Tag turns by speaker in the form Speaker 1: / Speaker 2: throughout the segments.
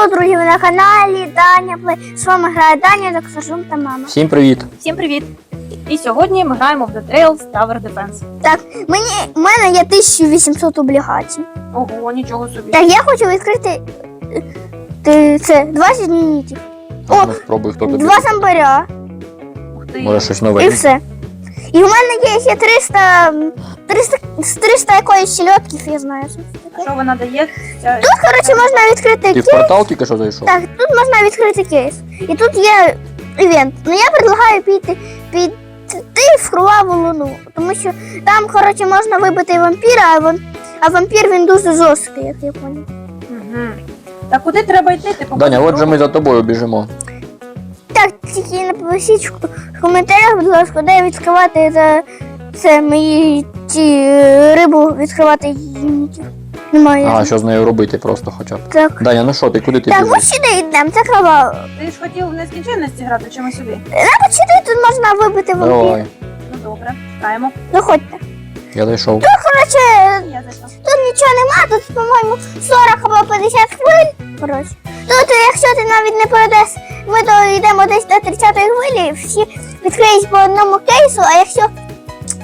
Speaker 1: Hello, друзі, ви на каналі Даня Плей. З вами грає Даня, Жум та мама.
Speaker 2: Всім привіт!
Speaker 3: Всім привіт! І сьогодні ми граємо в The Trails Tower Defense.
Speaker 1: Так, мені, в мене є 1800 облігацій.
Speaker 3: Ого, нічого собі.
Speaker 1: Так, я хочу відкрити е, ти- це 20 юнітів. О,
Speaker 2: Ну, спробуй, хто тобі.
Speaker 1: Два самбаря
Speaker 3: Ух ти.
Speaker 2: Може щось
Speaker 1: і
Speaker 2: нове.
Speaker 1: все. І в мене є ще 300, 300, з 300 якоїсь сільотків, я знаю. що це
Speaker 3: А
Speaker 1: таке.
Speaker 3: що вона дає? Ця...
Speaker 1: Тут, коротше, можна відкрити
Speaker 2: Ти в
Speaker 1: кейс.
Speaker 2: портал тільки що зайшов?
Speaker 1: Так, тут можна відкрити кейс. І тут є івент. Ну я предлагаю піти піти в кроваву луну, тому що там, коротше, можна вибити вампіра, а, вам, а вампір він дуже жорсткий, як я понял.
Speaker 3: Угу. Та куди треба йти? Ти
Speaker 2: Даня, отже ми за тобою біжимо.
Speaker 1: Так, тільки напишіть в в коментарях, будь ласка, де відкривати за це мої ці е, рибу відкривати юнітів. Немає.
Speaker 2: А, що з нею робити просто хоча б.
Speaker 1: Так.
Speaker 2: Даня, ну що ти, куди ти
Speaker 1: Так,
Speaker 2: біжиш?
Speaker 1: ось сюди йдемо, це кровава.
Speaker 3: Ти ж хотів в нескінченності грати, чи ми сюди?
Speaker 1: Ось сюди тут можна вибити вампір.
Speaker 2: Давай,
Speaker 3: Ну добре, граємо.
Speaker 1: Заходьте.
Speaker 2: Я зайшов.
Speaker 1: Коротше,
Speaker 3: Я зайшла.
Speaker 1: Тут нічого нема, тут, по-моєму, 40 або 50 хвиль. Коротше. Тут, якщо ти навіть не перейдеш, ми дійдемо десь до 30-ї хвилі, всі відкриють по одному кейсу, а якщо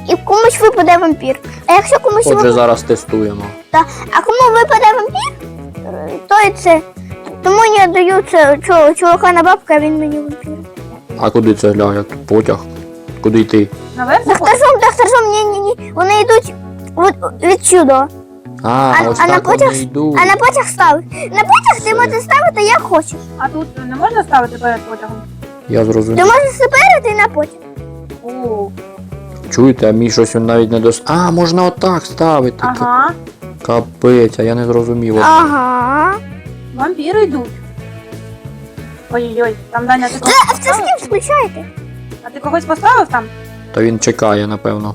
Speaker 1: і комусь випаде вампір. А якщо комусь
Speaker 2: Отже,
Speaker 1: випаде,
Speaker 2: зараз тестуємо.
Speaker 1: а кому випаде вампір, е, то і це. Тому я даю це чу- чувака на бабка, а він мені вампір.
Speaker 2: А куди це гля? Як тут потяг? Куди йти?
Speaker 3: Наверх
Speaker 1: Доктор
Speaker 3: заходиш?
Speaker 1: Доктор Жум, ні, ні, ні. Вони йдуть від, відсюди.
Speaker 2: А,
Speaker 1: А-
Speaker 2: ось
Speaker 1: а на
Speaker 2: так
Speaker 1: потяг-
Speaker 2: вони йдуть.
Speaker 1: А на потяг ставить. На потяг ти
Speaker 2: Все.
Speaker 1: можеш ставити як хочеш.
Speaker 3: А тут не можна ставити перед потягом?
Speaker 2: Я
Speaker 1: Ти
Speaker 2: зрозумів.
Speaker 1: можеш спереди на потяг.
Speaker 3: О,
Speaker 2: Чуєте, а мій щось він навіть не дос... А, можна отак ставити.
Speaker 3: ага.
Speaker 2: Капець, а я не зрозумів.
Speaker 1: Ага.
Speaker 3: Вампіри йдуть. Ой-ой-ой, там Даня, ти
Speaker 1: А це з ким включаєте?
Speaker 3: А ти когось поставив там?
Speaker 2: Та він чекає, напевно.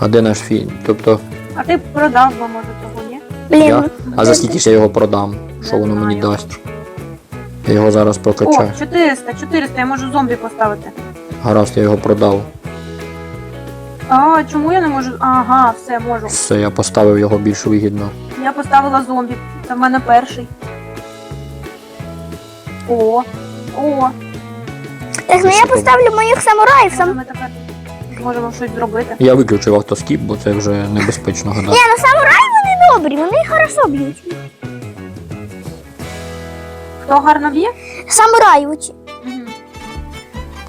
Speaker 2: А де наш фільм? Тобто,
Speaker 3: А ти продав би, може, того, ні?
Speaker 1: Блін.
Speaker 2: я? А за скільки ж я його продам? Що воно мені
Speaker 3: знаю.
Speaker 2: дасть? Я його зараз
Speaker 3: О,
Speaker 2: прокачаю.
Speaker 3: 400, 400, я можу зомбі поставити.
Speaker 2: Гаразд, я його продав.
Speaker 3: А, чому я не можу? Ага, все, можу.
Speaker 2: Все, я поставив його більш вигідно.
Speaker 3: Я поставила зомбі. Це в мене перший. О, о,
Speaker 1: Так, ну я поставлю моїх самураїв сам.
Speaker 3: ми тепер зможемо щось зробити.
Speaker 2: Я виключив автоскіп, бо це вже небезпечно гадати.
Speaker 1: Ні, ну самураї вони добрі, вони хорошо б'ють.
Speaker 3: Хто гарно б'є?
Speaker 1: Самураї.
Speaker 3: Мгм.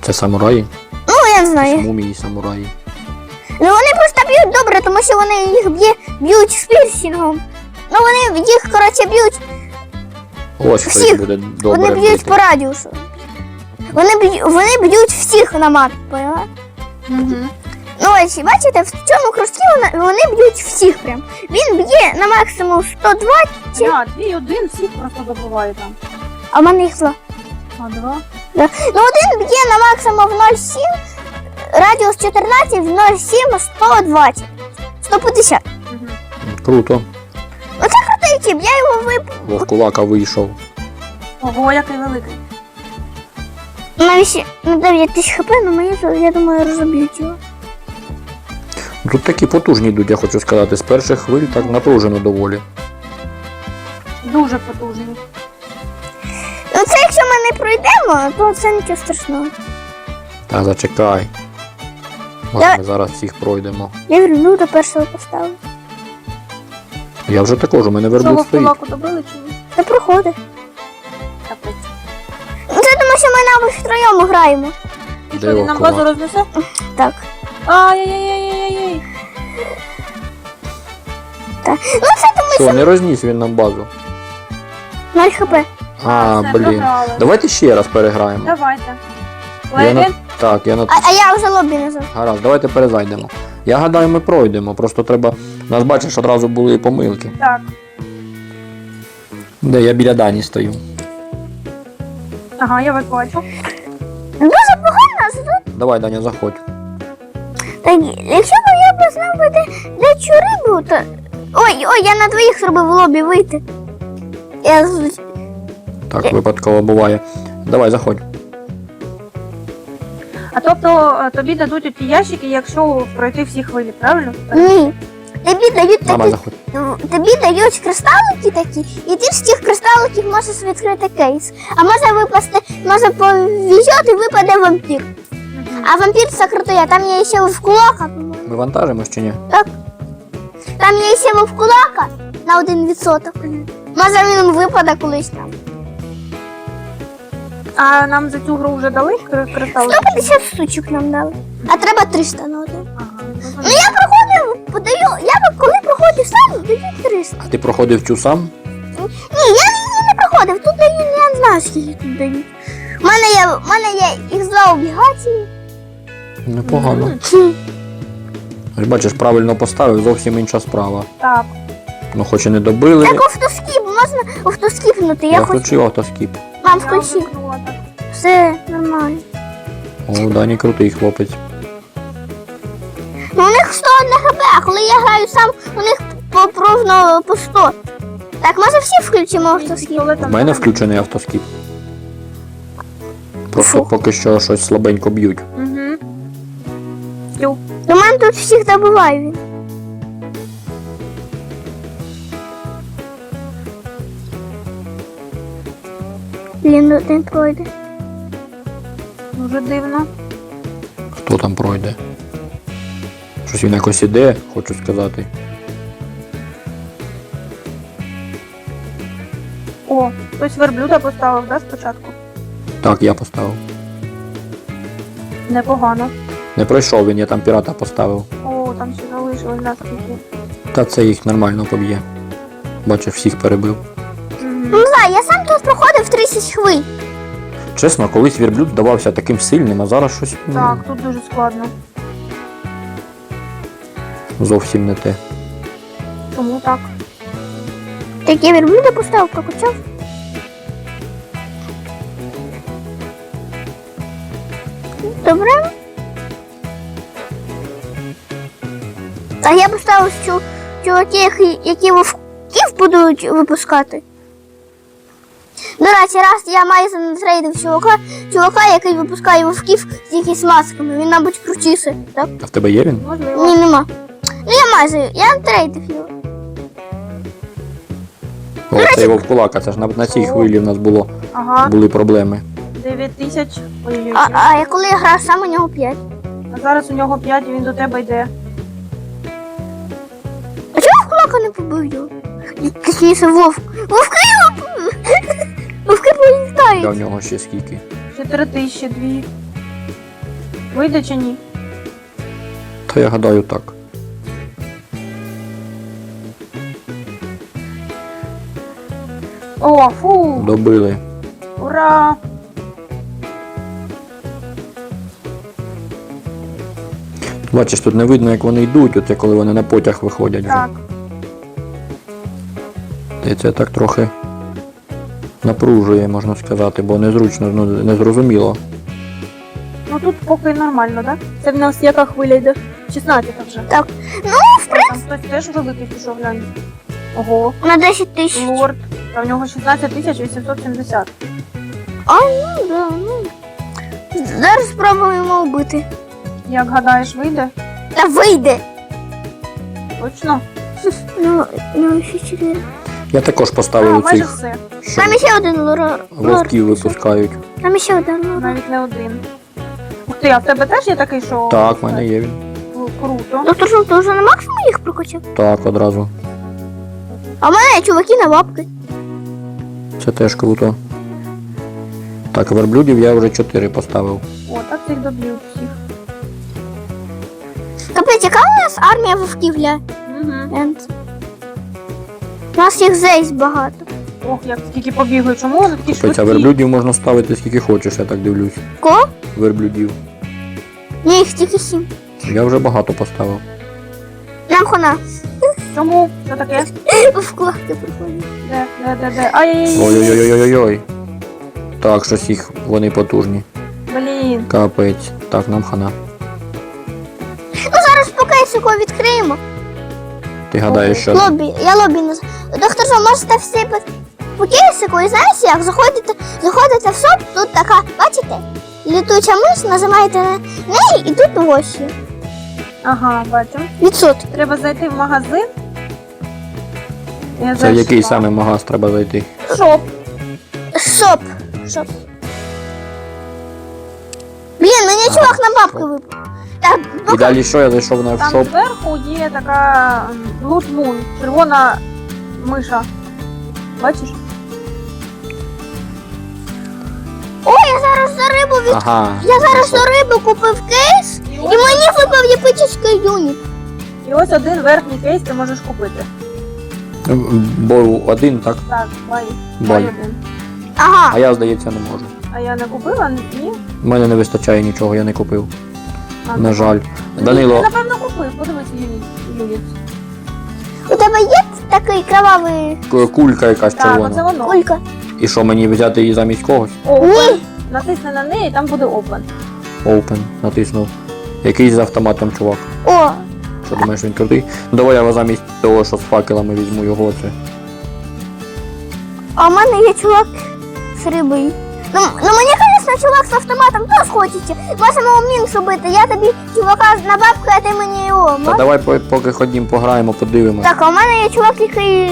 Speaker 2: Це самураї?
Speaker 1: Ну, я не знаю.
Speaker 2: Мумії самураї.
Speaker 1: Ну вони просто б'ють добре, тому що вони їх б'є, б'ють з пірсінгом. Ну вони їх, коротше, б'ють,
Speaker 2: Ось хтось
Speaker 1: Всіх.
Speaker 2: буде
Speaker 1: вони б'ють
Speaker 2: бити.
Speaker 1: по радіусу. Вони б'ють, вони б'ють всіх на мапі, поняла?
Speaker 3: Мгм.
Speaker 1: Ну ось, бачите, в цьому кружці вони, вони б'ють всіх прям. Він б'є на максимум 120,
Speaker 3: Да, дві один всіх просто добиває там.
Speaker 1: а в мене їх два.
Speaker 3: А два.
Speaker 1: Да. Ну один б'є на максимум в 0,7, радіус 14, в 0,7, 120, 150.
Speaker 3: Мгм.
Speaker 2: Круто.
Speaker 1: Крутий тип, я його вип...
Speaker 2: Вовкулака вийшов.
Speaker 3: Ого, який великий.
Speaker 1: Навіть на 9 тисяч хп, але мені, тут, я думаю, розоб'ють його.
Speaker 2: Тут такі потужні йдуть, я хочу сказати. З перших хвиль так напружено доволі.
Speaker 3: Дуже потужний.
Speaker 1: Ну це якщо ми не пройдемо, то це нічого страшного.
Speaker 2: Та зачекай. Ось
Speaker 1: Я-
Speaker 2: ми зараз всіх пройдемо.
Speaker 1: Я верну до першого поставлю.
Speaker 2: Я вже також, у мене верблюд
Speaker 3: ви
Speaker 2: стоїть.
Speaker 3: кулаку добили чи ні?
Speaker 1: Та проходить. Тому, що ми навіть втроєм граємо.
Speaker 3: І що, він нам базу рознесе?
Speaker 1: Так.
Speaker 3: Ай-яй-яй-яй-яй.
Speaker 1: так. Ну це тому,
Speaker 2: Що, не розніс він нам базу.
Speaker 1: 0 хп.
Speaker 2: А,
Speaker 3: все,
Speaker 2: блін.
Speaker 3: програли.
Speaker 2: Давайте ще раз переграємо.
Speaker 3: Давайте.
Speaker 2: Я на...
Speaker 3: Левін?
Speaker 2: Так, я на
Speaker 1: А, а я вже лобі назвав.
Speaker 2: Гаразд, давайте перезайдемо. Я гадаю, ми пройдемо. Просто треба. У нас бачиш, одразу були помилки.
Speaker 3: Так.
Speaker 2: Де я біля Дані стою.
Speaker 3: Ага, я вас бачу.
Speaker 1: Дуже погано, що тут.
Speaker 2: Давай, Даня, заходь.
Speaker 1: Так, якщо б я б знав би, де, де цю рибу, то. Ой, ой, я на двоїх зробив в лобі вийти. Я з-
Speaker 2: Так, випадково буває. Давай, заходь.
Speaker 3: А тобто е, тобі дадуть ті ящики, якщо пройти всі хвилі, правильно?
Speaker 1: Ні. Тобі дають
Speaker 2: Мама
Speaker 1: такі,
Speaker 2: заходь.
Speaker 1: ну, тобі дають кристалики такі, і ти з цих кристаликів можеш відкрити кейс. А може випасти, може повезет і випаде вампір. А вампір це круто, там є ще вовкулака, по-моєму.
Speaker 2: Ми вантажимось чи ні?
Speaker 1: Так. Там є ще вовкулака на 1%. Може він випаде колись там.
Speaker 3: А нам за цю гру вже дали кри- кристали?
Speaker 1: 150 штучок нам дали. А треба 300 на один.
Speaker 3: Ага.
Speaker 1: Ну я проходив, подаю, я коли проходив сам, даю 300.
Speaker 2: А ти проходив цю сам?
Speaker 1: Ні, я її не проходив. Тут дають, я не знаю, скільки тут дають. У мене є, у мене є їх два облігації.
Speaker 2: Непогано. Ось бачиш, правильно поставив, зовсім інша справа.
Speaker 3: Так.
Speaker 2: Ну хоч і не добили.
Speaker 1: Так автоскіп, можна автоскіпнути. Я
Speaker 2: Я
Speaker 1: хочу.
Speaker 2: включив автоскіп.
Speaker 1: Мам, включи.
Speaker 3: так.
Speaker 1: Все нормально.
Speaker 2: О, Дані крутий хлопець.
Speaker 1: У них 101 хп, а коли я граю сам, у них попровно по 100. Так, може всі включимо автоскіп?
Speaker 2: У мене включений автоскіп. Просто
Speaker 1: Фух.
Speaker 2: поки що щось слабенько б'ють.
Speaker 3: Угу.
Speaker 1: До мене тут всіх добиває він. Блін, ну один пройде.
Speaker 3: Дуже дивно.
Speaker 2: Хто там пройде? Щось він якось іде, хочу сказати.
Speaker 3: О, хтось верблюда поставив, да, спочатку?
Speaker 2: Так, я поставив.
Speaker 3: Непогано.
Speaker 2: Не пройшов він, я там пірата поставив.
Speaker 3: О, там ще залишилось, да, скільки.
Speaker 2: Та це їх нормально поб'є. Бачиш, всіх перебив.
Speaker 1: Ну не знаю, я сам тут проходив 30 хвиль.
Speaker 2: Чесно, колись вірблюд здавався таким сильним, а зараз щось ну,
Speaker 3: Так, тут дуже складно.
Speaker 2: Зовсім не те.
Speaker 3: Тому так.
Speaker 1: Так я верблюда поставив, прокачав. Добре. А я поставив чу, чуваків, які вовків будуть випускати. До речі, раз я майже затрейдив чувака, чувака, який випускає вовків з якимись масками. Він, мабуть, крутіше, так?
Speaker 2: А в тебе є він?
Speaker 3: Можливо.
Speaker 1: Ні, нема. Ну я майже, я трейдив його.
Speaker 2: О, цей вовкулака, це ж на, на цій хвилі в нас було,
Speaker 3: Ага,
Speaker 2: були проблеми.
Speaker 3: 9 тисяч. Ой-ой-ой.
Speaker 1: А, а я коли я грав сам, у нього 5.
Speaker 3: А зараз у нього 5 і він до тебе йде.
Speaker 1: А чого кулака не побив його? І, Точніше, вовк. Вовки його побив. Вовки
Speaker 2: Я в
Speaker 1: політають.
Speaker 2: нього ще скільки.
Speaker 3: 4 тисячі, 2. Вийде чи ні?
Speaker 2: Та я гадаю так.
Speaker 3: О, фу!
Speaker 2: Добили.
Speaker 3: Ура!
Speaker 2: Бачиш, тут не видно, як вони йдуть, оце коли вони на потяг виходять вже.
Speaker 3: Так.
Speaker 2: І це так трохи напружує, можна сказати, бо незручно, ну, незрозуміло.
Speaker 3: Ну тут поки нормально, так? Це в нас яка хвиля йде? 16 вже.
Speaker 1: Так. Ну, в
Speaker 3: О, Там хтось теж великий пішов, глянь. Ого,
Speaker 1: На 10 тисяч.
Speaker 3: лорд. Та в нього 16 тисяч 870.
Speaker 1: А, ну да, ну. Зараз спробуємо вбити.
Speaker 3: Як гадаєш, вийде?
Speaker 1: Та вийде.
Speaker 3: Точно?
Speaker 1: Ну, ну, ще 4.
Speaker 2: Я також
Speaker 3: А,
Speaker 2: поставив
Speaker 3: майже
Speaker 2: цих,
Speaker 3: все.
Speaker 2: що
Speaker 1: Там ще один лор. лор.
Speaker 2: вовків випускають.
Speaker 1: Там ще один лор.
Speaker 3: Навіть не один. Ух ти, а в тебе теж є такий, що.
Speaker 2: Так, в мене є він.
Speaker 3: Ну, Круто.
Speaker 1: Доктор ти вже на максимум їх прокачав?
Speaker 2: Так, одразу.
Speaker 1: А в мене чуваки на лапки.
Speaker 2: Це теж круто. Так, верблюдів я вже 4 поставив.
Speaker 3: О, так цих доб'ють всіх.
Speaker 1: Капець, яка у нас армія вовків для
Speaker 3: Угу.
Speaker 1: Енд? У нас їх зейс багато.
Speaker 3: Ох, як скільки побігли. Чому вони такі
Speaker 2: Тобто, а верблюдів можна ставити скільки хочеш, я так дивлюсь.
Speaker 1: Кого?
Speaker 2: Верблюдів.
Speaker 1: Ні, їх тільки сім.
Speaker 2: Я вже багато поставив.
Speaker 1: Нам хона.
Speaker 3: Чому? Що таке?
Speaker 1: Вкладки приходять.
Speaker 3: Де, де, де, де? Ай-яй-яй.
Speaker 2: Ой-ой-ой-ой-ой. Так, щось їх вони потужні.
Speaker 3: Блін.
Speaker 2: Капець. Так, нам хана.
Speaker 1: Ну зараз по кейсику відкриємо.
Speaker 2: Ти гадаєш, що.
Speaker 1: Лобі, я лобі не знаю. Доктор Жо, можете всі по, по кейсику і знаєш як? Заходите, заходите в соп, тут така, бачите? Літуча миш, нажимаєте на неї і тут є.
Speaker 3: Ага, бачу.
Speaker 1: Відсотки.
Speaker 3: Треба зайти в магазин. Я
Speaker 2: Це в який саме магаз треба зайти?
Speaker 3: Шоп.
Speaker 1: Шоп. Шоп. Блін, мені
Speaker 2: Ага,
Speaker 1: чувак на бабки
Speaker 2: шоп.
Speaker 1: випав. Так,
Speaker 2: І далі що я зайшов на
Speaker 3: Там
Speaker 2: шоп?
Speaker 3: зверху є така Moon, червона миша. Бачиш?
Speaker 1: Ой, я зараз за рибу від...
Speaker 2: Ага.
Speaker 1: Я зараз за рибу купив кейс,
Speaker 3: І
Speaker 1: і
Speaker 3: ось,
Speaker 1: мені випав епічний юніт.
Speaker 3: і ось один верхній кейс ти можеш купити.
Speaker 2: Бо один, так?
Speaker 3: Так, бай.
Speaker 2: Бай.
Speaker 3: один.
Speaker 1: Ага.
Speaker 2: А я, здається, не можу.
Speaker 3: А я не купила? Ні?
Speaker 2: У мене не вистачає нічого, я не купив.
Speaker 3: А,
Speaker 2: На
Speaker 3: ну.
Speaker 2: жаль.
Speaker 3: Ти,
Speaker 2: Данило,
Speaker 3: напевно, купив. Подивись юніт. юніт.
Speaker 1: У тебе є такий кровавий
Speaker 2: к- кулька якась
Speaker 3: Так, оце воно.
Speaker 1: кулька?
Speaker 2: І що мені взяти її замість когось?
Speaker 3: Open. Натисни на неї, і там буде open.
Speaker 2: Open, натиснув. Якийсь з автоматом чувак.
Speaker 1: О,
Speaker 2: Що думаєш, він крутий? Ну давай я замість того, що з факелами візьму його це.
Speaker 1: а в мене є чувак з рибою. Ну, ну мені, звісно, чувак з автоматом теж хочеться. Можемо мінус робити. Я тобі чувака на бабку, а ти мені його.
Speaker 2: Та давай по- поки ходім, пограємо, подивимось.
Speaker 1: Так, а в мене є чувак, який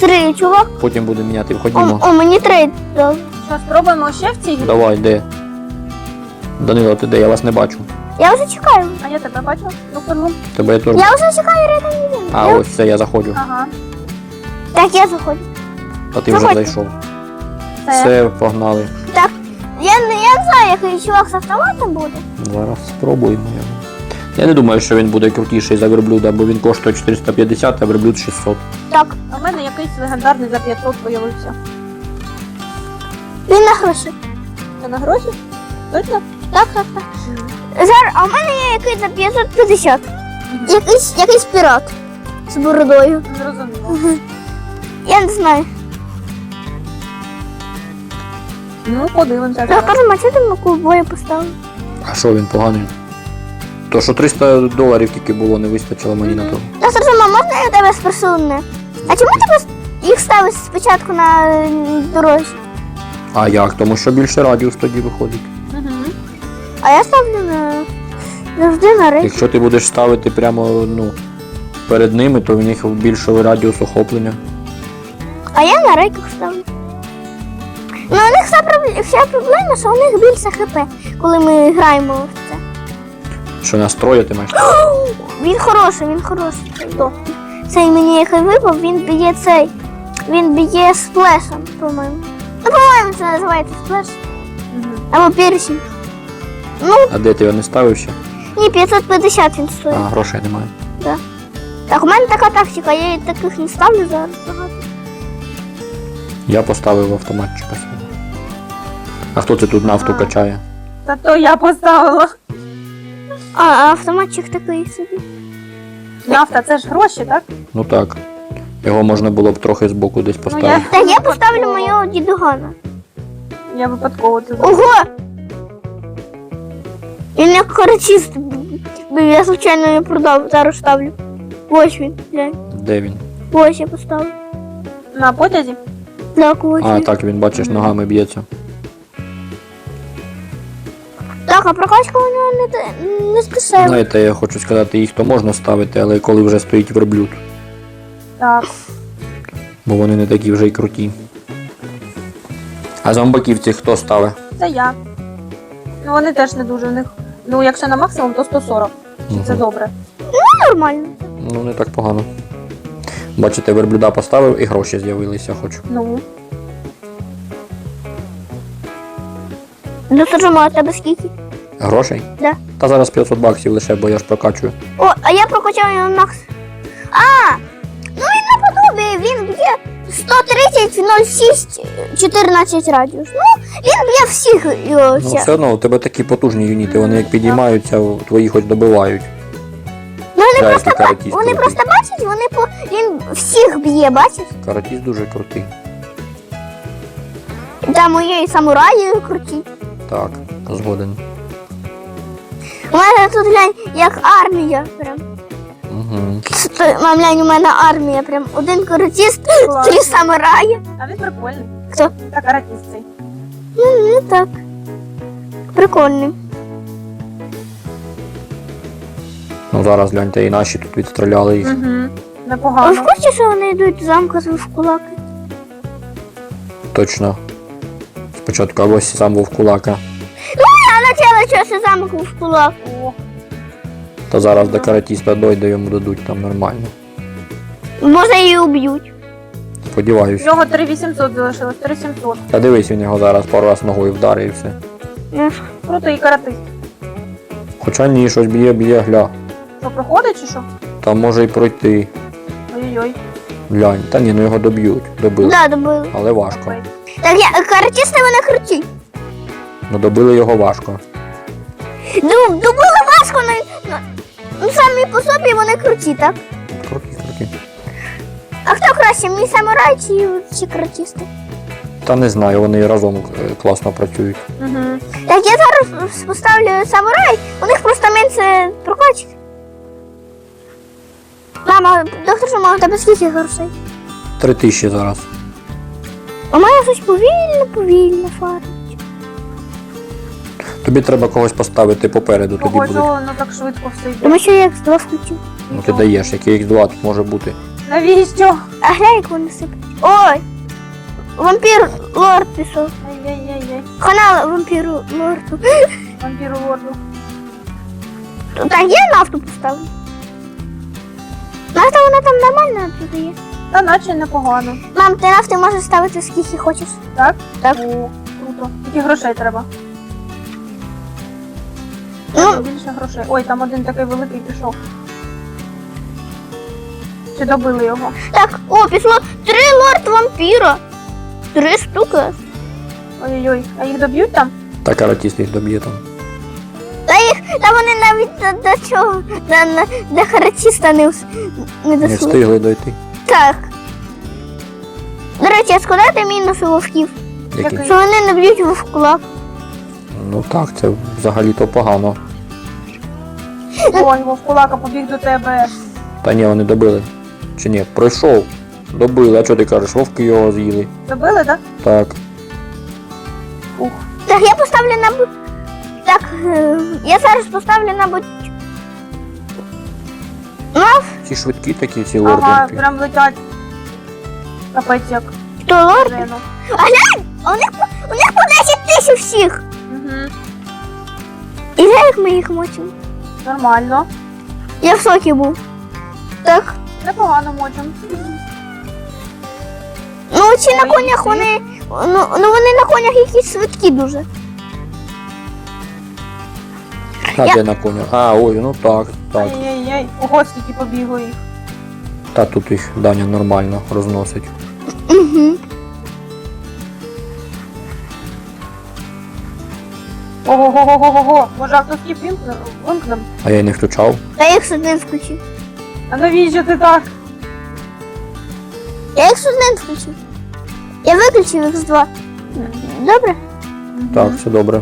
Speaker 1: з ри- чувак.
Speaker 2: Потім будемо міняти.
Speaker 1: О,
Speaker 2: Ходімо.
Speaker 1: о мені дав.
Speaker 3: Що, спробуємо ще в цій грі?
Speaker 2: Давай, де? Данило, ти де? Я вас не бачу.
Speaker 1: Я вже чекаю.
Speaker 3: А я тебе бачу? Ну, ну.
Speaker 2: Тебе я теж.
Speaker 1: Я вже чекаю рядом ним.
Speaker 2: А,
Speaker 1: Я-
Speaker 2: ось все, я заходжу.
Speaker 3: Ага.
Speaker 1: Так, я заходжу.
Speaker 2: А ти вже
Speaker 1: Заходьте.
Speaker 2: зайшов.
Speaker 3: Це.
Speaker 2: Все, погнали.
Speaker 1: Так, я, не- я не знаю, який чувак з автоматом буде.
Speaker 2: Зараз спробуємо його. Я не думаю, що він буде крутіший за верблюда, бо він коштує 450, а верблюд 600.
Speaker 1: Так,
Speaker 3: А в мене якийсь легендарний за 500 появився.
Speaker 1: він на гроші.
Speaker 3: Це на гроші? Точно?
Speaker 1: Так, так, так. Зараз, а в мене є якийсь за 550. Якийсь, якийсь пірат з бородою.
Speaker 3: Зрозуміло.
Speaker 1: Я не знаю.
Speaker 3: Ну, подивимося.
Speaker 1: Я
Speaker 3: зараз.
Speaker 1: кажу, а чого ти на ковбоя поставив?
Speaker 2: А що він поганий? То що 300 доларів тільки було, не вистачило мені на то.
Speaker 1: Я зрозумів, можна я у тебе спрошу одне? А чому ти пос- їх ставиш спочатку на е, дорозі?
Speaker 2: А як? Тому що більше радіус тоді виходить.
Speaker 1: А я ставлю на завжди на рейс.
Speaker 2: Якщо ти будеш ставити прямо ну, перед ними, то в них більше радіус охоплення.
Speaker 1: А я на рейках ставлю. Ну, у них вся, проблема, вся проблема, що у них більше хп, коли ми граємо в це.
Speaker 2: Що настроїти маєш?
Speaker 1: Він хороший, він хороший. Хто? Цей мені який випав, він б'є цей. Він б'є сплешем, по-моєму. Ну, по-моєму, це називається сплеш. Або пірсінг. Ну,
Speaker 2: А де ти його не ставив ще?
Speaker 1: ні, 550 він стоїть.
Speaker 2: А, грошей немає.
Speaker 1: Так, у мене така тактика, я таких не ставлю зараз багато.
Speaker 2: Я поставив автоматчика свого. А хто це тут нафту
Speaker 3: А.
Speaker 2: качає?
Speaker 3: Та то я поставила.
Speaker 1: А, а автоматчик такий собі.
Speaker 3: Нафта, це ж гроші, так?
Speaker 2: Ну так. Його можна було б трохи збоку десь
Speaker 3: Ну, я,
Speaker 2: поставити.
Speaker 1: Так, я поставлю моєго дідугана.
Speaker 3: я випадково це зробила.
Speaker 1: Ого! Він як карачист. Блін, Я звичайно не продав, зараз ставлю. Ось він, глянь.
Speaker 2: Де він?
Speaker 1: Ось я поставлю.
Speaker 3: На потязі?
Speaker 1: Так, ось
Speaker 2: А, так, він, бачиш, ногами б'ється.
Speaker 1: Так, а прокачка у нього не, те- не скисає.
Speaker 2: Знаєте, я хочу сказати, їх то можна ставити, але коли вже стоїть верблюд,
Speaker 3: Так.
Speaker 2: бо вони не такі вже й круті. А зомбаків цих хто ставить?
Speaker 3: Це я. Ну вони теж не дуже в них. Ну, якщо на максимум, то 140. Чи це добре?
Speaker 1: Ну, нормально.
Speaker 2: Ну, не так погано. Бачите, верблюда поставив і гроші з'явилися хоч.
Speaker 3: Ну.
Speaker 1: Ну, Досажимо, а тебе скільки?
Speaker 2: Грошей?
Speaker 1: Да.
Speaker 2: Та зараз 500 баксів лише, бо я ж прокачую.
Speaker 1: О, а я прокачав його макс. А! Ну він наподобі, він б'є 130 06 14 радіус. Ну, він б'є всіх його.
Speaker 2: Ну, все одно у тебе такі потужні юніти, вони як підіймаються, твої хоч добивають.
Speaker 1: Ну, вони
Speaker 2: Глянь,
Speaker 1: просто, ба- вони
Speaker 2: крутий.
Speaker 1: просто бачать, вони по він всіх б'є, бачиш?
Speaker 2: Каратіст дуже крутий.
Speaker 1: Там моєї самураї круті.
Speaker 2: Так, згоден.
Speaker 1: У мене тут глянь, як армія. Прям.
Speaker 2: Угу.
Speaker 1: Сто- Мам, глянь, у мене армія. Прям один каратіст,
Speaker 3: Клас.
Speaker 1: три самураї.
Speaker 3: А він прикольний.
Speaker 1: Хто?
Speaker 3: Так, каратіст цей.
Speaker 1: Ну, ну так. Прикольний.
Speaker 2: Ну, зараз гляньте, і наші тут відстріляли їх.
Speaker 3: Угу.
Speaker 1: Ви в
Speaker 3: Непогано.
Speaker 1: курсі, що вони йдуть з замка з вовкулаки?
Speaker 2: Точно. Спочатку або сам вовкулака.
Speaker 1: А на тіло чогось замок вовкулак.
Speaker 3: О,
Speaker 2: Та зараз до каратіста дойде, йому дадуть там нормально.
Speaker 1: Може її уб'ють.
Speaker 2: Сподіваюсь.
Speaker 3: всього 3800 залишилось, 3700.
Speaker 2: Та дивись, він його зараз пару раз ногою вдарив і все.
Speaker 1: Ну,
Speaker 3: Круто і каратист.
Speaker 2: Хоча ні, щось б'є, б'є, гля.
Speaker 3: Що, проходить чи що?
Speaker 2: Там може й пройти.
Speaker 3: Ой-ой-ой.
Speaker 2: Глянь. Та ні, ну його доб'ють. Добили.
Speaker 1: Да, добили.
Speaker 2: Але важко.
Speaker 1: Так я каратісти вони круті.
Speaker 2: Ну добили його важко.
Speaker 1: Ну, добили важко, ну, ну самі по собі вони круті, так?
Speaker 2: Круті, круті.
Speaker 1: А хто краще, мій самурай чи, чи каратісти?
Speaker 2: Та не знаю, вони разом е, класно працюють.
Speaker 3: Угу.
Speaker 1: Так я зараз поставлю самурай, у них просто менше прокачки. Мама, доктор Жума, у тебе скільки грошей?
Speaker 2: Три тисячі зараз.
Speaker 1: У мене щось повільно, повільно фармить.
Speaker 2: Тобі треба когось поставити попереду, тобі
Speaker 3: Ого,
Speaker 2: будуть.
Speaker 3: воно так швидко все йде?
Speaker 1: Тому що я X2 включив.
Speaker 2: Ну ти даєш, який X2 тут може бути.
Speaker 3: Навіщо?
Speaker 1: А глянь, як вони сиплять. Ой! Вампір лорд пішов.
Speaker 3: Ай-яй-яй-яй.
Speaker 1: Хана вампіру лорду.
Speaker 3: Вампіру лорду.
Speaker 1: Так, я нафту поставлю. Нафта вона там нормально додає.
Speaker 3: Та наче непогано.
Speaker 1: Мам, ти нафти можеш ставити скільки хочеш.
Speaker 3: Так?
Speaker 1: Так.
Speaker 3: О, круто. Тільки грошей треба.
Speaker 1: Ну,
Speaker 3: Більше грошей. Ой, там один такий великий пішов. Чи добили його?
Speaker 1: так, о, пішло три лорд вампіра. Три штуки.
Speaker 3: Ой-ой-ой, а їх доб'ють там?
Speaker 2: Та каратіст їх доб'є там.
Speaker 1: Та їх, та вони навіть до, до цього, до, до, до харатіста не, вс- не
Speaker 2: Не встигли дойти.
Speaker 1: Так. До речі, а складати мінус у вовків,
Speaker 2: Які?
Speaker 3: Який?
Speaker 1: що вони не б'ють вовкулак.
Speaker 2: Ну так, це взагалі-то погано.
Speaker 3: Ой, вовкулака побіг до тебе.
Speaker 2: Та ні, вони добили. Чи ні? Пройшов. Добили, а що ти кажеш, вовки його з'їли.
Speaker 3: Добили, так?
Speaker 2: Так.
Speaker 3: Ух.
Speaker 1: Так, я поставлю на будь. Так, е, я зараз поставлю на будь. Ну,
Speaker 2: Ці швидкі такі, ці
Speaker 3: Ага,
Speaker 2: лординки.
Speaker 3: прям летять. Капець як
Speaker 1: хто лорд?
Speaker 3: Жену.
Speaker 1: А у них, по- у них по 10 тисяч всіх. Як ми їх мочимо?
Speaker 3: Нормально.
Speaker 1: Я в сокі був. Так.
Speaker 3: Непогано мочим.
Speaker 1: Ну, ці на конях вони. Ну, ну вони на конях якісь швидкі дуже.
Speaker 2: А
Speaker 1: Я-
Speaker 2: де на конях? А, ой, ну так, так.
Speaker 3: Ай-яй-яй. Ого, скільки побігло їх.
Speaker 2: Та тут їх Даня нормально розносить.
Speaker 1: Угу.
Speaker 3: Ого-го-го-го-го. Може автоскіп вимкнем? Вимкнем?
Speaker 2: А я не включав.
Speaker 1: Я їх один включив.
Speaker 3: А навіщо ти так?
Speaker 1: Я їх один включив. Я виключив X2. Добре?
Speaker 2: Так, все добре.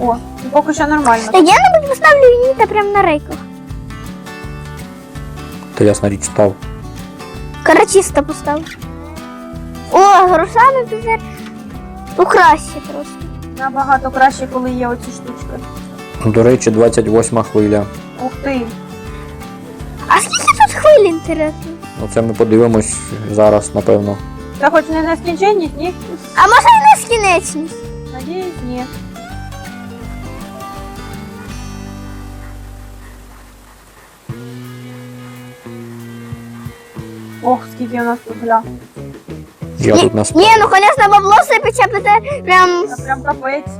Speaker 3: О, поки що нормально.
Speaker 1: Так я, мабуть, поставлю Юніта прямо на рейках.
Speaker 2: Та ясна річ став.
Speaker 1: Карачиста поставлю. О, грошами тепер. Ну краще просто.
Speaker 3: Набагато краще, коли є оці штучки.
Speaker 2: Ну, До речі, 28 хвиля.
Speaker 3: Ух ти.
Speaker 1: А скільки тут хвиль інтересно?
Speaker 2: Ну це ми подивимось зараз, напевно.
Speaker 3: Це хоч не нескінченність, ні?
Speaker 1: А може і нескінченність?
Speaker 3: Надіюсь, ні. Ох, скільки у нас тут гля.
Speaker 2: Я тут нас.
Speaker 1: Ні, ну звісно, бабло сипеться, проте прям,
Speaker 3: прям капець.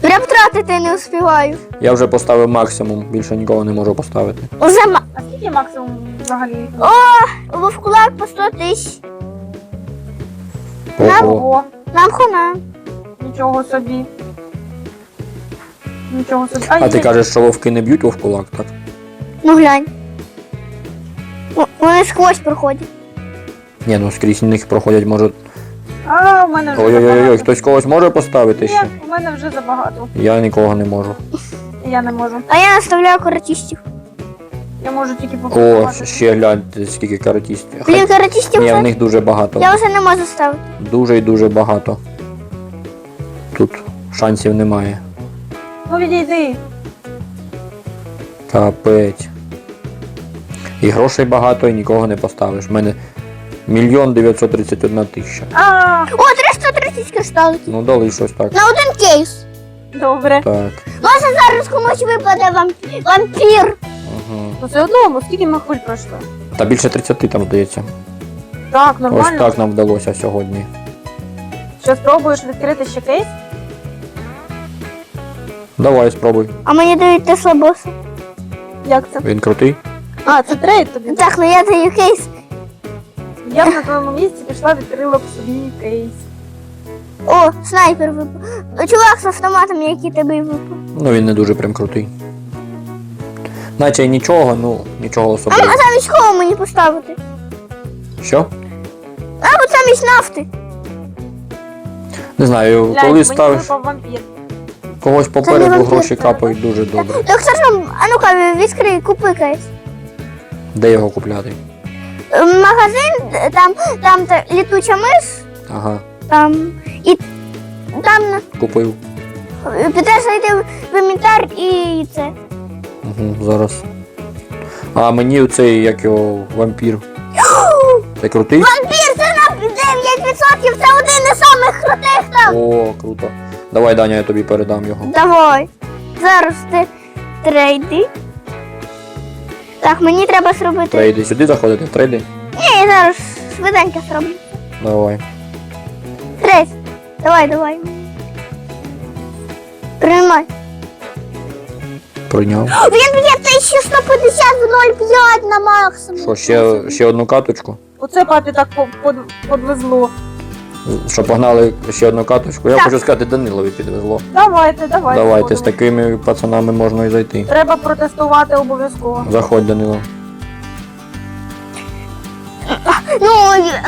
Speaker 1: прям тратити не успіваю.
Speaker 2: Я вже поставив максимум, більше нікого не можу поставити.
Speaker 1: Уже ма...
Speaker 3: А скільки максимум взагалі?
Speaker 1: О, вовкулак по 100 тисяч.
Speaker 2: Ого.
Speaker 3: Ого,
Speaker 1: Нам хана.
Speaker 3: нічого собі. Нічого собі.
Speaker 2: А ти кажеш, що вовки не б'ють вовкулак, так?
Speaker 1: Ну глянь. О, Вони сквозь проходять.
Speaker 2: Ні, ну скрізь них проходять, може.
Speaker 3: А, у мене вже
Speaker 2: Ой-ой-ой,
Speaker 3: забагато.
Speaker 2: хтось когось може поставити
Speaker 3: Ні,
Speaker 2: ще?
Speaker 3: у мене вже забагато.
Speaker 2: Я нікого не можу.
Speaker 3: Я не можу.
Speaker 1: А я наставляю каратістів.
Speaker 3: Я можу тільки
Speaker 2: О,
Speaker 3: попробувати.
Speaker 2: ще гляньте, скільки каратістів.
Speaker 1: Блін, каратістів
Speaker 2: Ні, в
Speaker 1: вже.
Speaker 2: них дуже багато.
Speaker 1: Я вже не можу ставити.
Speaker 2: Дуже і дуже багато. Тут шансів немає.
Speaker 3: Ну відійди.
Speaker 2: Капець. І грошей багато, і нікого не поставиш. У мене мільйон 931 тисяча.
Speaker 3: А,
Speaker 1: О, 330 кришталиків.
Speaker 2: Ну дали щось так.
Speaker 1: На один кейс.
Speaker 3: добре.
Speaker 2: Так.
Speaker 1: Може зараз комусь випаде вам... вампір.
Speaker 2: Ага.
Speaker 3: Ну все одно, ми скільки ми хвиль пройшли.
Speaker 2: Та більше 30 там здається.
Speaker 3: Так,
Speaker 2: Ось
Speaker 3: нормально.
Speaker 2: так нам вдалося сьогодні.
Speaker 3: Що спробуєш відкрити ще кейс?
Speaker 2: Давай спробуй.
Speaker 1: А мені дають Тесла боса.
Speaker 3: Як це?
Speaker 2: Він крутий.
Speaker 3: А, це трейд тобі.
Speaker 1: Так, ну я даю кейс.
Speaker 3: Я б на твоєму місці пішла, відкрила б собі кейс.
Speaker 1: О, снайпер випав. Чувак з автоматом, який тебе й випав.
Speaker 2: Ну він не дуже прям крутий. Наче й нічого, ну нічого
Speaker 1: А,
Speaker 2: особливого.
Speaker 1: а замість кого мені поставити?
Speaker 2: Що?
Speaker 1: А, от замість нафти.
Speaker 2: Не знаю,
Speaker 3: Глянь,
Speaker 2: коли
Speaker 3: мені
Speaker 2: ставиш
Speaker 3: випав вампір.
Speaker 2: когось попереду,
Speaker 1: вампір,
Speaker 2: гроші
Speaker 3: це
Speaker 2: капають дуже добре.
Speaker 1: Доктор нам, а ну-ка, відкрий, купи кейс.
Speaker 2: Де його купляти?
Speaker 1: Магазин, там, там та літуча мис,
Speaker 2: Ага,
Speaker 1: там, і там
Speaker 2: купив.
Speaker 1: е, підеш зайти в інвентар і це.
Speaker 2: Угу, зараз. А мені цей, як його, вампір. Це крутий?
Speaker 1: Вампір, це на 9%, це один із самих крутих там.
Speaker 2: О, круто. Давай, Даня, я тобі передам його.
Speaker 1: Давай. Зараз ти трейди. Так, мені треба зробити.
Speaker 2: Трейди. Сюди заходити? Трейди?
Speaker 1: Ні, я зараз швиденько зроблю.
Speaker 2: Давай.
Speaker 1: Трейд. Давай, давай. Приймай.
Speaker 2: Прийняв.
Speaker 1: Він б'є 1150 в 0,5 на максимум.
Speaker 2: Що, ще, ще одну каточку?
Speaker 3: Оце папі так по- под- подвезло.
Speaker 2: Що погнали ще одну каточку? Я
Speaker 1: Так.
Speaker 2: хочу сказати, Данилові підвезло.
Speaker 3: Давайте, давайте.
Speaker 2: Давайте, з такими пацанами можна і зайти.
Speaker 3: Треба протестувати обов'язково.
Speaker 2: Заходь, Данило.
Speaker 1: Ну,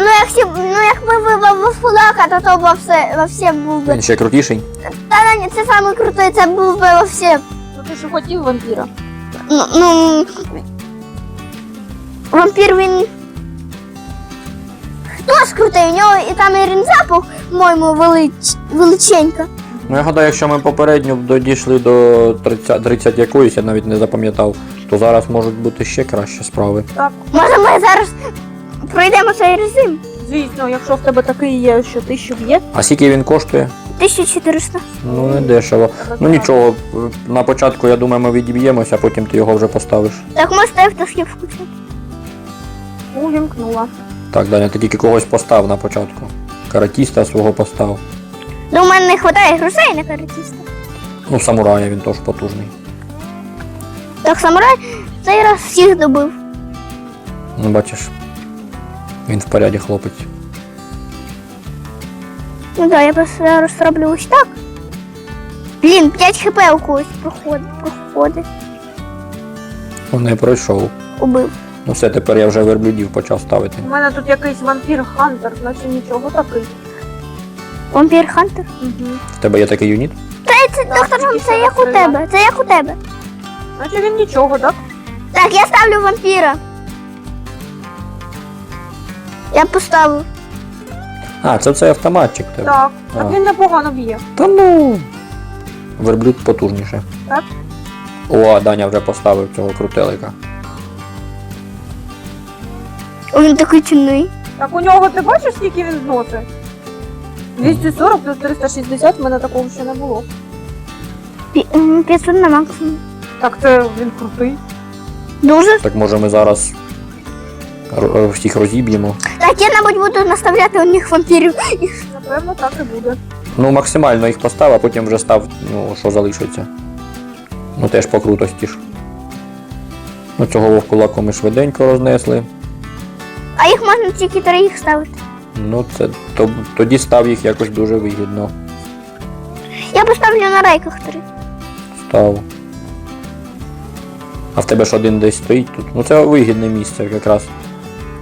Speaker 1: ну якщо ну якби вибав Вовфулака, то то во все во все був би.
Speaker 2: Він ще крутіший.
Speaker 1: Та ні, це саме крутий, це був би во все.
Speaker 3: Ну ти ж хотів вампіра.
Speaker 1: Ну, ну вампір він. Теж крутий, у нього і там і рінзапух, по-моєму, велич... величенька.
Speaker 2: Ну я гадаю, якщо ми попередньо дійшли до 30, 30 якоїсь, я навіть не запам'ятав, то зараз можуть бути ще кращі справи.
Speaker 3: Так,
Speaker 1: Може ми зараз пройдемо цей режим?
Speaker 3: звісно, якщо в тебе такий є, що тисячу б'є,
Speaker 2: А скільки він коштує?
Speaker 1: 1400.
Speaker 2: Ну не дешево. Ну нічого, на початку я думаю, ми відіб'ємося, а потім ти його вже поставиш.
Speaker 1: Так ми можете автоскіп включити.
Speaker 3: увімкнула.
Speaker 2: Так, Даня, ти тільки когось постав на початку. Каратіста свого постав.
Speaker 1: До мене не вистачає грошей на каратіста.
Speaker 2: Ну, самурая він теж потужний.
Speaker 1: Так самурай цей раз всіх добив.
Speaker 2: Ну, бачиш. Він в поряді хлопець.
Speaker 1: Ну так, я просто зараз роблю ось так. Блін, 5 хп у когось проходить, проходить.
Speaker 2: Ну, не пройшов.
Speaker 1: Убив.
Speaker 2: Ну все, тепер я вже верблюдів почав ставити.
Speaker 3: У мене тут якийсь вампір Хантер, наче нічого такий.
Speaker 1: Вампір Хантер.
Speaker 3: Угу.
Speaker 2: В тебе є такий юніт?
Speaker 1: Та це
Speaker 3: Так,
Speaker 1: доктор це як у тебе. Це як у тебе.
Speaker 3: Наче він нічого, так?
Speaker 1: Так, я ставлю вампіра. Я поставив.
Speaker 2: А, це цей автоматчик в тебе.
Speaker 3: Так. Так
Speaker 2: А.
Speaker 3: він непогано б'є.
Speaker 2: Та ну. Верблюд потужніше.
Speaker 3: Так.
Speaker 2: О, Даня вже поставив цього крутелика.
Speaker 1: Він такий чудний.
Speaker 3: Так у нього ти бачиш, скільки він зносить? 240 плюс 360 в мене такого ще не було.
Speaker 1: 500 на максимум.
Speaker 3: Так це він крутий.
Speaker 1: Дуже.
Speaker 2: Так може ми зараз р- е, всіх розіб'ємо.
Speaker 1: Так, я, мабуть, буду наставляти у них вампірів.
Speaker 3: Напевно, так і буде.
Speaker 2: Ну, максимально їх постав, а потім вже став, ну, що залишиться. Ну теж по крутості ж. Ну, цього вовкулаку ми швиденько рознесли.
Speaker 1: А їх можна тільки троїх ставити.
Speaker 2: Ну, це то, тоді став їх якось дуже вигідно.
Speaker 1: Я поставлю на рейках три.
Speaker 2: Став. А в тебе ж один десь стоїть тут. Ну це вигідне місце якраз.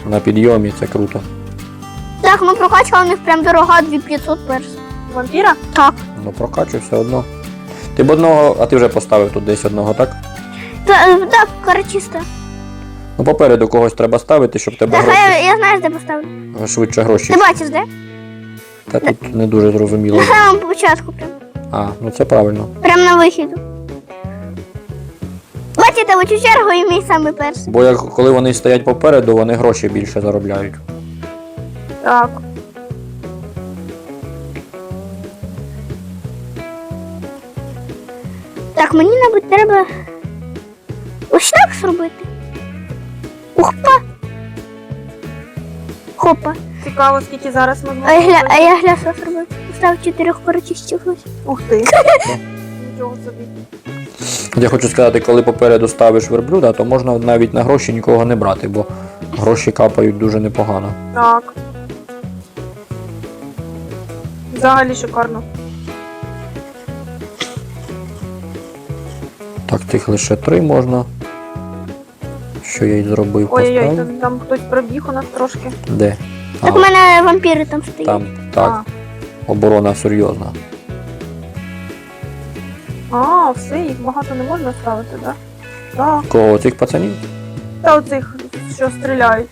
Speaker 2: На підйомі, це круто.
Speaker 1: Так, ну прокачка у них прям дорога 2500 перс.
Speaker 3: Вампіра?
Speaker 1: Так.
Speaker 2: Ну прокачуй все одно. Ти б одного, а ти вже поставив тут десь одного, так?
Speaker 1: Та, е, так, карачиста.
Speaker 2: Ну попереду когось треба ставити, щоб тебе гроші,
Speaker 1: я, я знаю, де поставлю.
Speaker 2: швидше гроші.
Speaker 1: Ти бачиш, де?
Speaker 2: Та тут не дуже зрозуміло.
Speaker 1: На самому початку прям.
Speaker 2: А, ну це правильно.
Speaker 1: Прям на вихіду. Зачитувати у чергу і мій самий перший.
Speaker 2: Бо як коли вони стоять попереду, вони гроші більше заробляють.
Speaker 3: Так.
Speaker 1: Так, мені, мабуть, треба ось так зробити. Ухпа. Хопа.
Speaker 3: Цікаво, скільки зараз ми
Speaker 1: А я, гля, а я гляса зробив. Став чотирьох коротістів.
Speaker 3: Ух ти. Нічого собі.
Speaker 2: Я хочу сказати, коли попереду ставиш верблюда, то можна навіть на гроші нікого не брати, бо гроші капають дуже непогано.
Speaker 3: Так. Взагалі шикарно.
Speaker 2: Так, тих лише три можна. Що я й зробив,
Speaker 3: Ой-ой-ой,
Speaker 2: поставив.
Speaker 3: там, там хтось пробіг у нас трошки.
Speaker 2: Де?
Speaker 1: Так у мене вампіри там стоять.
Speaker 2: там, так, оборона серйозна.
Speaker 3: А, а, все, їх багато не можна ставити, так? Так.
Speaker 2: Кого цих пацанів?
Speaker 3: Та оцих, що стріляють.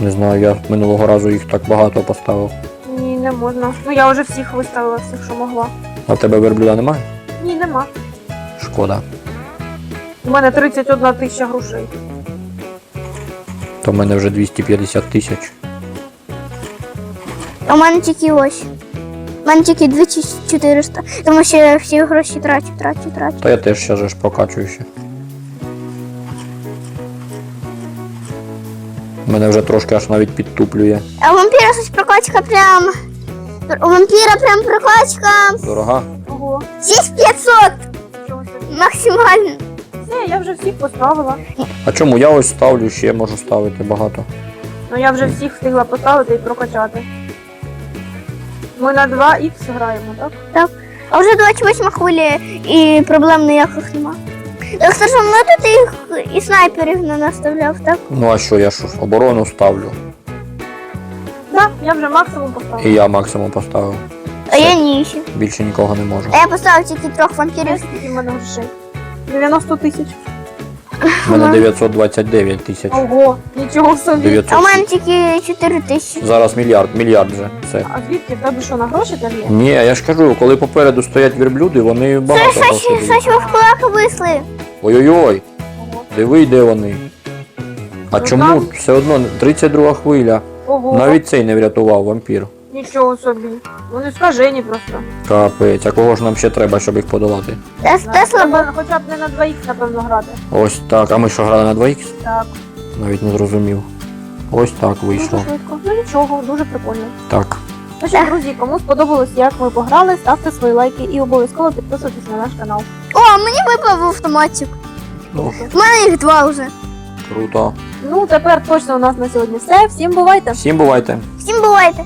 Speaker 2: Не знаю, я минулого разу їх так багато поставив.
Speaker 3: Ні, не можна. Ну я вже всіх виставила, всіх, що могла.
Speaker 2: А в тебе верблюда немає?
Speaker 3: Ні, нема.
Speaker 2: Шкода.
Speaker 3: У мене 31 тисяча грошей.
Speaker 2: То в мене вже 250 тисяч.
Speaker 1: А у мене тільки ось. У мене тільки 2400, тому що я всі гроші трачу, трачу, трачу.
Speaker 2: Та я теж ще ж прокачую ще. Мене вже трошки аж навіть підтуплює.
Speaker 1: А у вампіра щось прокачка прям. У вампіра прям прокачка
Speaker 2: Дорога.
Speaker 3: Ого.
Speaker 1: 6500
Speaker 3: Нічого
Speaker 1: максимально.
Speaker 3: Я вже всіх поставила.
Speaker 2: А чому я ось ставлю, ще можу ставити багато.
Speaker 3: Ну я вже всіх встигла поставити і прокачати. Ми на 2х граємо, так? Так.
Speaker 1: А вже 28 хвилі і проблем ніяких нема. Так скажу, ну тут їх і снайперів не наставляв, так?
Speaker 2: Ну а що, я ж оборону ставлю.
Speaker 3: Так, я вже максимум поставила.
Speaker 2: І я максимум поставив.
Speaker 1: А я ні ще.
Speaker 2: Більше нікого не можу.
Speaker 1: А я поставив тільки трьох вампірів.
Speaker 3: Скільки в мене грошей? 90 тисяч.
Speaker 2: У мене 929 тисяч.
Speaker 3: Ого, нічого собі.
Speaker 2: 900.
Speaker 1: А у мене тільки 4 тисячі.
Speaker 2: Зараз мільярд, мільярд вже. Все.
Speaker 3: А звідки в тебе що на гроші там є?
Speaker 2: Ні, я ж кажу, коли попереду стоять верблюди, вони багато
Speaker 1: Щось,
Speaker 2: грошей
Speaker 1: щось,
Speaker 2: дають.
Speaker 1: щось вовкулаки висли.
Speaker 2: Ой-ой-ой,
Speaker 3: Ого.
Speaker 2: диви, де вони. А
Speaker 3: Ну,
Speaker 2: чому
Speaker 3: там.
Speaker 2: все одно 32 хвиля?
Speaker 3: Ого.
Speaker 2: Навіть цей не врятував вампір.
Speaker 3: Нічого собі. Вони скажені просто.
Speaker 2: Капець, а кого ж нам ще треба, щоб їх подолати?
Speaker 1: Тес, Тесла.
Speaker 3: Треба хоча б не на двоїх, напевно, грати.
Speaker 2: Ось так. А ми що грали на 2х?
Speaker 3: Так.
Speaker 2: Навіть не зрозумів. Ось так
Speaker 3: Дуже
Speaker 2: вийшло.
Speaker 3: швидко. Ну нічого, дуже прикольно.
Speaker 2: Так.
Speaker 3: Ну що, друзі, кому сподобалось, як ми пограли, ставте свої лайки і обов'язково підписуйтесь на наш канал.
Speaker 1: О, мені випав автоматик.
Speaker 2: Ну,
Speaker 1: У мене їх два вже.
Speaker 2: круто.
Speaker 3: Ну, тепер точно у нас на сьогодні все. Всім бувайте!
Speaker 2: Всім бувайте.
Speaker 1: Всім бувайте.